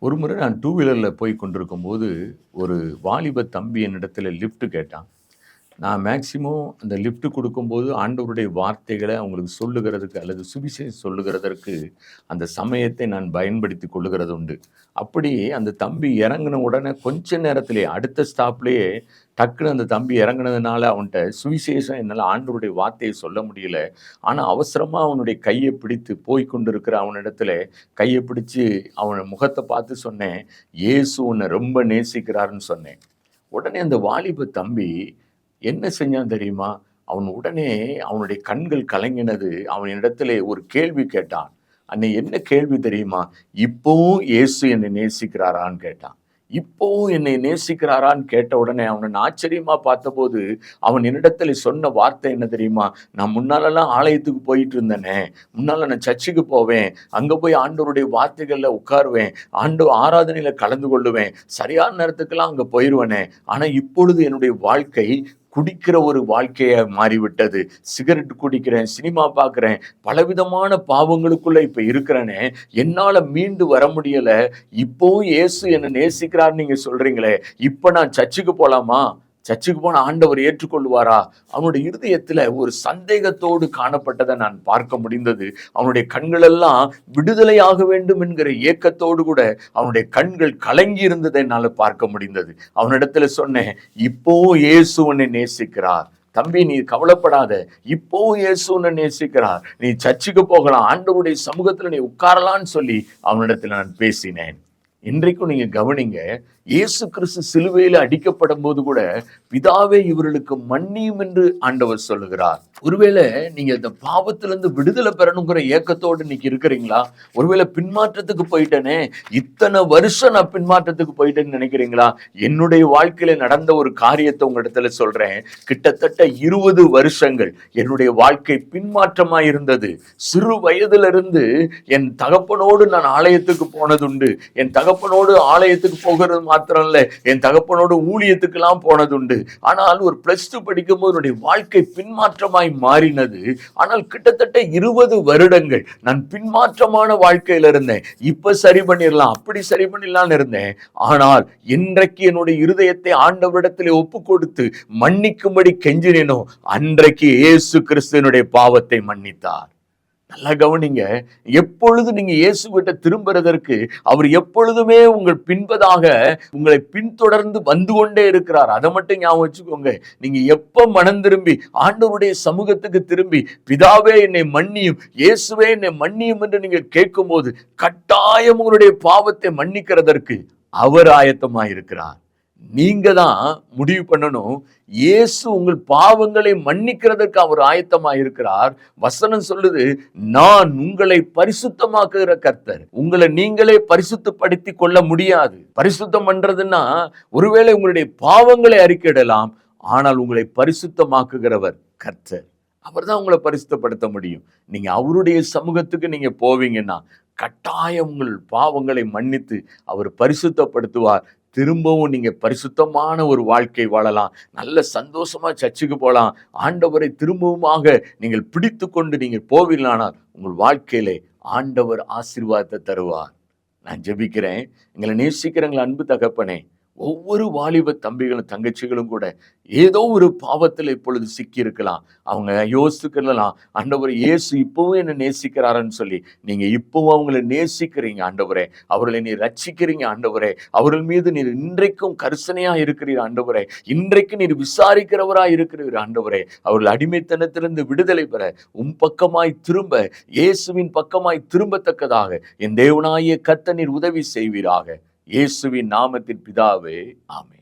ஒரு முறை நான் டூ வீலரில் போய் கொண்டிருக்கும் போது ஒரு வாலிப தம்பி என்னிடத்துல லிஃப்ட் கேட்டான். நான் மேக்சிமம் அந்த லிஃப்ட் கொடுக்கும்போது ஆண்டவருடைய வார்த்தைகளை அவங்களுக்கு சொல்லுகிறதுக்கு அல்லது சுவிசேஷம் சொல்லுகிறதற்கு அந்த சமயத்தை நான் பயன்படுத்தி கொள்ளுகிறது உண்டு. அப்படி அந்த தம்பி இறங்கின உடனே கொஞ்ச நேரத்திலே அடுத்த ஸ்டாப்லேயே டக்குன்னு அந்த தம்பி இறங்குனதுனால அவன்கிட்ட சுவிசேஷம் என்னால் ஆண்டவருடைய வார்த்தையை சொல்ல முடியல. ஆனால் அவசரமாக அவனுடைய கையை பிடித்து போய் கொண்டிருக்கிற அவனிடத்துல கையை பிடிச்சு அவன் முகத்தை பார்த்து சொன்னேன் இயேசு உன்னை ரொம்ப நேசிக்கிறாருன்னு சொன்னேன். உடனே அந்த வாலிப தம்பி என்ன செஞ்சான் தெரியுமா? அவன் உடனே அவனுடைய கண்கள் கலங்கினது. அவன் இடத்துல ஒரு கேள்வி கேட்டான். அன்னை என்ன கேள்வி தெரியுமா? இப்போவும் இயேசு என்னை நேசிக்கிறாரான்னு கேட்டான். இப்போவும் என்னை நேசிக்கிறாரான்னு கேட்ட உடனே அவனை ஆச்சரியமா பார்த்தபோது அவன் என்னிடத்துல சொன்ன வார்த்தை என்ன தெரியுமா? நான் முன்னாலெல்லாம் ஆலயத்துக்கு போயிட்டு இருந்தேனே. முன்னால நான் சர்ச்சுக்கு போவேன். அங்கே போய் ஆண்டவருடைய வார்த்தைகளில் உட்காருவேன். ஆண்டு ஆராதனையில கலந்து கொள்ளுவேன். சரியான நேரத்துக்கெல்லாம் அங்கே போயிடுவேனே ஆனால் இப்பொழுது என்னுடைய வாழ்க்கை குடிக்கிற ஒரு வாழ்க்கைய மாறிவிட்டது. சிகரெட் குடிக்கிறேன் சினிமா பார்க்குறேன் பலவிதமான பாவங்களுக்குள்ள இப்ப இருக்கிறேனே என்னால மீண்டு வர முடியல. இப்போவும் இயேசு என்னை நேசிக்கிறார் நீங்க சொல்றீங்களே இப்ப நான் சர்ச்சுக்கு போகலாமா சர்ச்சுக்கு போன ஆண்டவர் ஏற்றுக்கொள்வாரா அவனுடைய இருதயத்துல ஒரு சந்தேகத்தோடு காணப்பட்டதை நான் பார்க்க முடிந்தது. அவனுடைய கண்களெல்லாம் விடுதலையாக வேண்டும் என்கிற ஏக்கத்தோடு கூட அவனுடைய கண்கள் கலங்கி இருந்ததை என்னால் பார்க்க முடிந்தது. அவனிடத்துல சொன்னேன் இப்போ இயேசு உன்னை நேசிக்கிறார். தம்பி நீ கவலைப்படாத. இப்போ இயேசுன்னு நேசிக்கிறார். நீ சர்ச்சுக்கு போகலாம். ஆண்டவருடைய சமூகத்துல நீ உட்காரலான்னு சொல்லி அவனிடத்துல நான் பேசினேன். இன்றைக்கும் நீங்க கவனிங்க இயேசு கிறிஸ்து சிலுவையில் அடிக்கப்படும் போது கூட பிதாவே இவர்களுக்கு மன்னியும் என்று ஆண்டவர் சொல்லுகிறார். ஒருவேளை நீங்க இந்த பாவத்திலிருந்து விடுதலை பெறணுங்கிற ஏக்கத்தோடு இன்னைக்கு இருக்கிறீங்களா? ஒருவேளை பின்மாற்றத்துக்கு போயிட்டேனே இத்தனை வருஷம் நான் பின்மாற்றத்துக்கு போயிட்டேன்னு நினைக்கிறீங்களா? என்னுடைய வாழ்க்கையில நடந்த ஒரு காரியத்தை உங்களிடத்துல சொல்றேன். கிட்டத்தட்ட இருபது வருஷங்கள் என்னுடைய வாழ்க்கை பின்மாற்றமா இருந்தது. சிறு வயதிலிருந்து என் தகப்பனோடு நான் ஆலயத்துக்கு போனதுண்டு. என் தகப்பனோடு ஆலயத்துக்கு போகிறது மாத்திரம் இல்லை என் தகப்பனோடு ஊழியத்துக்கெல்லாம் போனதுண்டு. ஆனால் ஒரு பிளஸ் டூ படிக்கும்போது என்னுடைய வாழ்க்கை பின்மாற்றமாய் மாறினது. ஆனால் கிட்டத்தட்ட இருபது வருடங்கள் நான் பின்மாற்றமான வாழ்க்கையில இருந்தேன். இப்ப சரி பண்ணிடலாம் அப்படி சரி பண்ணிடலாம்னு இருந்தேன். ஆனால் இன்றைக்கு என்னுடைய இருதயத்தை ஆண்டவரிடத்திலே ஒப்பு கொடுத்து மன்னிக்கும்படி கெஞ்சினேனோ அன்றைக்கு இயேசு கிறிஸ்துவனுடைய பாவத்தை மன்னித்தார். நல்லா கவனிங்க. எப்பொழுது நீங்க இயேசு கிட்ட திரும்புறதற்கு அவர் எப்பொழுதுமே உங்கள் பின்பதாக உங்களை பின்தொடர்ந்து வந்து கொண்டே இருக்கிறார். அதை மட்டும் ஞாபகம் வச்சுக்கோங்க. நீங்க எப்ப மனம் திரும்பி ஆண்டவருடைய சமூகத்துக்கு திரும்பி பிதாவே என்னை மன்னியும் இயேசுவே என்னை மன்னியும் என்று நீங்க கேட்கும்போது கட்டாயம் உங்களுடைய பாவத்தை மன்னிக்கிறதற்கு அவர் ஆயத்தமாயிருக்கிறார். நீங்க தான் முடிவு பண்ணணும். இயேசு உங்கள் பாவங்களை மன்னிக்கிறதற்கு அவர் ஆயத்தமா இருக்கிறார் வசனம் சொல்லுது நான் உங்களை பரிசுத்தமாக்குகிற கர்த்தர். உங்களை நீங்களே பரிசுத்தப்படுத்தி கொள்ள முடியாது. பரிசுத்தம் பண்றதுன்னா ஒருவேளை உங்களுடைய பாவங்களை அறிக்கையிடலாம். ஆனால் உங்களை பரிசுத்தமாக்குகிறவர் கர்த்தர். அவர் தான் உங்களை பரிசுத்தப்படுத்த முடியும். நீங்க அவருடைய சமூகத்துக்கு நீங்க போவீங்கன்னா கட்டாயம் உங்கள் பாவங்களை மன்னித்து அவர் பரிசுத்தப்படுத்துவார். திரும்பவும் நீங்கள் பரிசுத்தமான ஒரு வாழ்க்கை வாழலாம். நல்ல சந்தோஷமாக சர்ச்சுக்கு போகலாம் ஆண்டவரை திரும்பவுமாக நீங்கள் பிடித்து கொண்டு நீங்கள் போவீர்களானால் உங்கள் வாழ்க்கையிலே ஆண்டவர் ஆசீர்வாதத்தை தருவார். நான் ஜெபிக்கிறேன். எங்களை நேசிக்கிறவங்களை அன்பு தகப்பனே ஒவ்வொரு வாலிப தம்பிகளும் தங்கச்சிகளும் கூட ஏதோ ஒரு பாவத்தில் இப்பொழுது சிக்கி இருக்கலாம் அவங்க யோசிக்கலாம் ஆண்டவர் இயேசு இப்போவும் என்னை நேசிக்கிறாருன்னு சொல்லி நீங்கள் இப்போவும் அவங்களை நேசிக்கிறீங்க ஆண்டவரே. அவர்களை நீ ரட்சிக்கிறீங்க ஆண்டவரே. அவர்கள் மீது நீர் இன்றைக்கும் கரிசனையாக இருக்கிறீர் ஆண்டவரே. இன்றைக்கு நீர் விசாரிக்கிறவராக இருக்கிறீர் ஆண்டவரே. அவர்கள் அடிமைத்தனத்திலிருந்து விடுதலை பெற உன் பக்கமாய் திரும்ப இயேசுவின் பக்கமாய் திரும்பத்தக்கதாக என் தேவனாய கத்த நீர் உதவி செய்வீராக. இயேசுவின் நாமத்தின் பிதாவே ஆமென்.